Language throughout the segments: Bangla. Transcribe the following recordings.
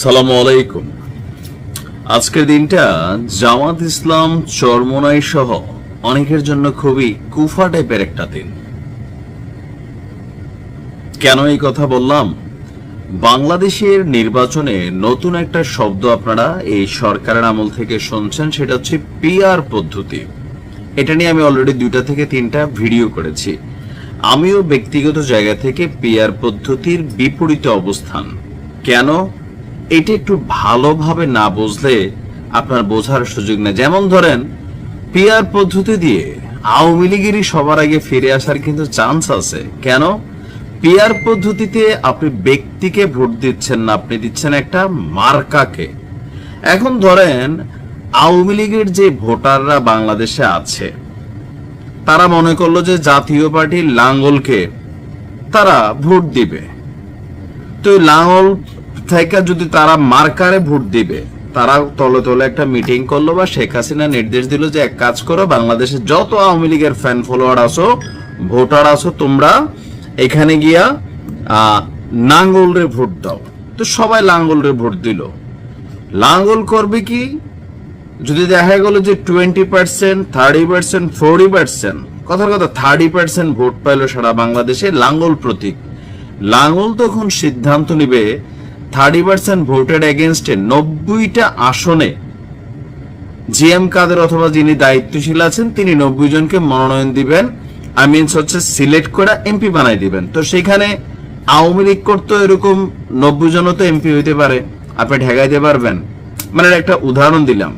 সালামু আলাইকুম। আজকের দিনটা জামাত ইসলাম চরমনাই সহ অনেকের জন্য খুবই কুফা টাইপের একটা দিন। কেন এই কথা বললাম? বাংলাদেশের নির্বাচনে নতুন একটা শব্দ আপনারা এই সরকারের আমল থেকে শুনছেন, সেটা হচ্ছে পিআর পদ্ধতি। এটা নিয়ে আমি অলরেডি দুইটা থেকে তিনটা ভিডিও করেছি। আমিও ব্যক্তিগত জায়গা থেকে পিআর পদ্ধতির বিপরীতে অবস্থান। কেন? এটা একটু ভালোভাবে না বুঝলে আপনার বোঝার সুযোগ নেই। যেমন ধরেন, পিআর পদ্ধতি দিয়ে আওয়ামী লীগেরই সবার আগে ফিরে আসার কিন্তু চান্স আছে। কেন? পিআর পদ্ধতিতে আপনি ব্যক্তিকে ভোট দিচ্ছেন না, আপনি দিচ্ছেন একটা মার্কাকে। এখন ধরেন, আওয়ামী লীগের যে ভোটাররা বাংলাদেশে আছে, তারা মনে করল যে জাতীয় পার্টির লাঙ্গলকে তারা ভোট দিবে। তো লাঙ্গল থেকে যদি তারা মার্কারে ভোট দিবে তারা তলে তলে একটা মিটিং করল বা শেখ হাসিনা নির্দেশ দিল যে এক কাজ করো বাংলাদেশে যত আওয়ামী লীগের ফ্যান ফলোয়ার আছো ভোটার আছো তোমরা এখানে গিয়া আহ, নাঙ্গলরে ভোট দাও। তো সবাই লাঙ্গলরে ভোট দিল। লাঙ্গল করবে কি? যদি দেখা গেল যে twenty percent thirty percent forty percent কথার কথা থার্টি পার্সেন্ট ভোট পাইলো সারা বাংলাদেশে লাঙ্গল প্রতীক। লাঙ্গল তখন সিদ্ধান্ত নিবে থার্টি পার্সেন্ট ভোটের এগেনস্টে নব্বইটা আসনে জি এম কাদের অথবা যিনি দায়িত্বশীল আছেন, তিনি নব্বই জনকে মনোনয়ন দিবেন। আই মিনস হচ্ছে সিলেক্ট করে এমপি বানাই দিবেন। তো সেখানে আওয়ামী লীগ করতো এরকম নব্বই জনও তো এমপি হইতে পারে। আপনি ঠেকাইতে পারবেন। মানে একটা উদাহরণ দিলাম।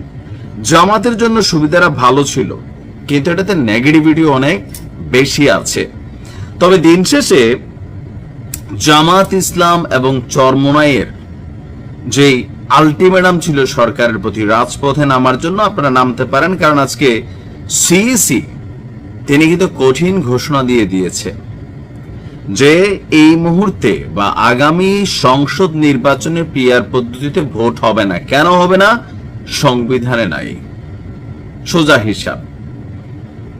জামাতের জন্য সুবিধাটা ভালো ছিল, কিন্তু এটাতে নেগেটিভিটি অনেক বেশি আছে। তবে দিন শেষে জামাত ইসলাম এবং চরমোনাইয়ের যে আলটিমেটাম ছিল সরকারের প্রতি রাজপথে নামার জন্য আপনারা নামতে পারেন, কারণ আজকে সিইসি তিনি কিন্তু কঠিন ঘোষণা দিয়ে দিয়েছে যে এই মুহূর্তে বা আগামী সংসদ নির্বাচনে পিআর পদ্ধতিতে ভোট হবে না। কেন হবে না? সংবিধানে নাই। সোজা হিসাব।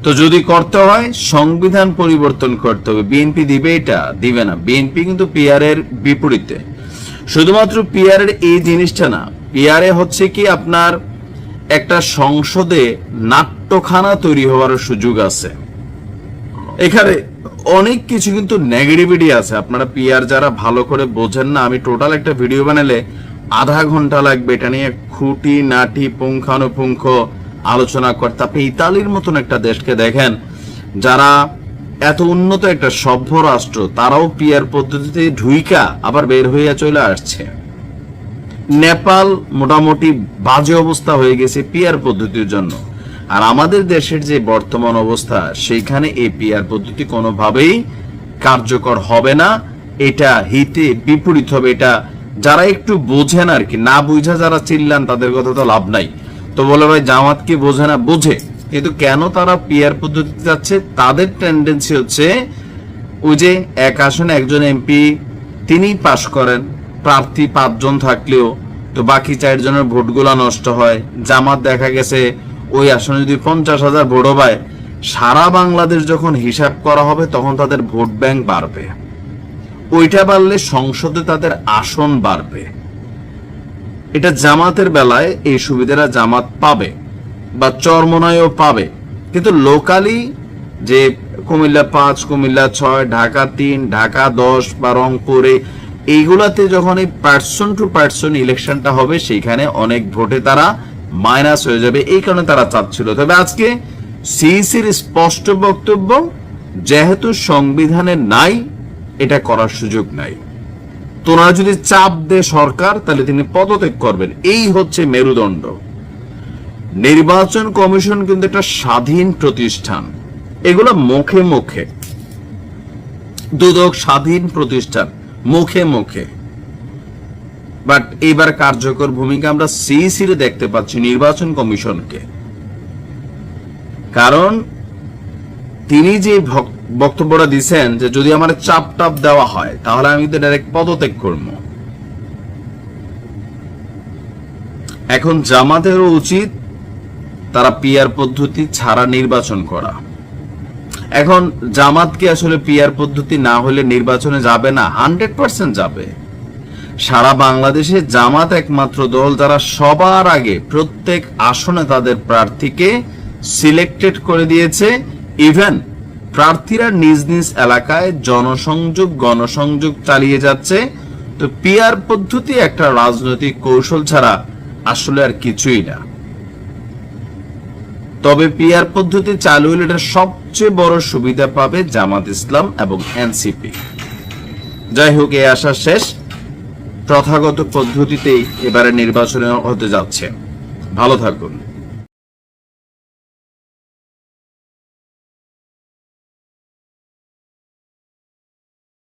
তো যদি করতে হয়, সংবিধান পরিবর্তন করতে হবে। বিএনপি দিবে এটা? দিবে না। বিএনপি কিন্তু পিআর এর বিপরীতে। শুধুমাত্র পিআর এর এই জিনিসটা না পিআর এ হচ্ছে কি আপনার একটা সংসদে নাট্যখানা তৈরি হওয়ার সুযোগ আছে। এখানে অনেক কিছু কিন্তু নেগেটিভিটি আছে। আপনারা পিআর যারা ভালো করে বোঝেন না, আমি টোটাল একটা ভিডিও বানালে আধা ঘণ্টা লাগবে। এটা নিয়ে খুঁটি, নাটি, পুঙ্খানুপুঙ্খ আলোচনা করতে আপনি ইতালির মতন একটা দেশকে দেখেন, যারা এত উন্নত একটা সভ্য রাষ্ট্র, তারাও পিয়ার পদ্ধতিতে ঢুইকা আবার বের হইয়া চলে আসছে। নেপাল মোটামুটি বাজে অবস্থা হয়ে গেছে পিয়ার পদ্ধতির জন্য। আর আমাদের দেশের যে বর্তমান অবস্থা, সেইখানে এই পিয়ার পদ্ধতি কোনোভাবেই কার্যকর হবে না। এটা হিতে বিপরীত হবে, এটা যারা একটু বোঝেন আর কি, না বুঝা যারা চিল্লান, তাদের কথা তো লাভ নাই। তো বলে ভাই, জামাত কি বোঝে না? বোঝে। কিন্তু কেন তারা পিআর পদ্ধতিতে যাচ্ছে? তাদের টেন্ডেন্সি হচ্ছে ওই যে এক আসনে একজন এমপি তিনি পাশ করেন। প্রার্থী পাঁচজন থাকলেও। তো বাকি চারজনের ভোটগুলা নষ্ট হয়। জামাত দেখা গেছে ওই আসনে যদি পঞ্চাশ হাজার ভোট পায়, সারা বাংলাদেশ যখন হিসাব করা হবে, তখন তাদের ভোট ব্যাংক বাড়বে। ওইটা বাড়লে সংসদে তাদের আসন বাড়বে। এটা জামাতের বেলায় এই সুবিধাটা জামাত পাবে বা চরমনায়ও পাবে। কিন্তু লোকালি যে কুমিল্লা পাঁচ, কুমিল্লা ছয়, ঢাকা তিন, ঢাকা দশ বা রংপুরে, এইগুলাতে যখন এই পার্সন টু পার্সন ইলেকশনটা হবে, সেইখানে অনেক ভোটে তারা মাইনাস হয়ে যাবে। এই কারণে তারা চাচ্ছিল। তবে আজকে সিইসির স্পষ্ট বক্তব্য, যেহেতু সংবিধানে নাই, এটা করার সুযোগ নাই। তোরা যদি চাপ দেয় সরকার, তাহলে তিনি পদত্যাগ করবেন। এই হচ্ছে মেরুদণ্ড। নির্বাচন কমিশন কিন্তু একটা স্বাধীন প্রতিষ্ঠান। এগুলো মুখে মুখে। দুদক স্বাধীন প্রতিষ্ঠান, মুখে মুখে। বাট এবার কার্যকর ভূমিকা আমরা সিইসির দেখতে পাচ্ছি নির্বাচন কমিশনকে। কারণ তিনি যে বক্তব্যটা দিচ্ছেন যে যদি আমার চাপ টাপ দেওয়া হয়, তাহলে আমি তো ডাইরেক্ট পদত্যাগ করব। এখন জামাতেরও উচিত তারা পিয়ার পদ্ধতি ছাড়া নির্বাচন করা। এখন জামাত কি আসলে পিয়ার পদ্ধতি না হলে নির্বাচনে যাবে না, হান্ড্রেড পার্সেন্ট যাবে। সারা বাংলাদেশে জামাত একমাত্র দল যারা সবার আগে প্রত্যেক আসনে তাদের প্রার্থীকে সিলেক্টেড করে দিয়েছে ইভেন প্রার্থীরা নিজ নিজ এলাকায় জনসংযোগ, গণসংযোগ চালিয়ে যাচ্ছে। তো পিআর পদ্ধতি একটা রাজনৈতিক কৌশল ছাড়া আসলে আর কিছুই না। তবে পিআর পদ্ধতি চালু হলে এটা সবচেয়ে বড় সুবিধা পাবে জামাত ইসলাম এবং এনসিপি যাই হোক, এই আশা শেষ। প্রথাগত পদ্ধতিতেই এবারে নির্বাচনে হতে যাচ্ছে। ভালো থাকুন।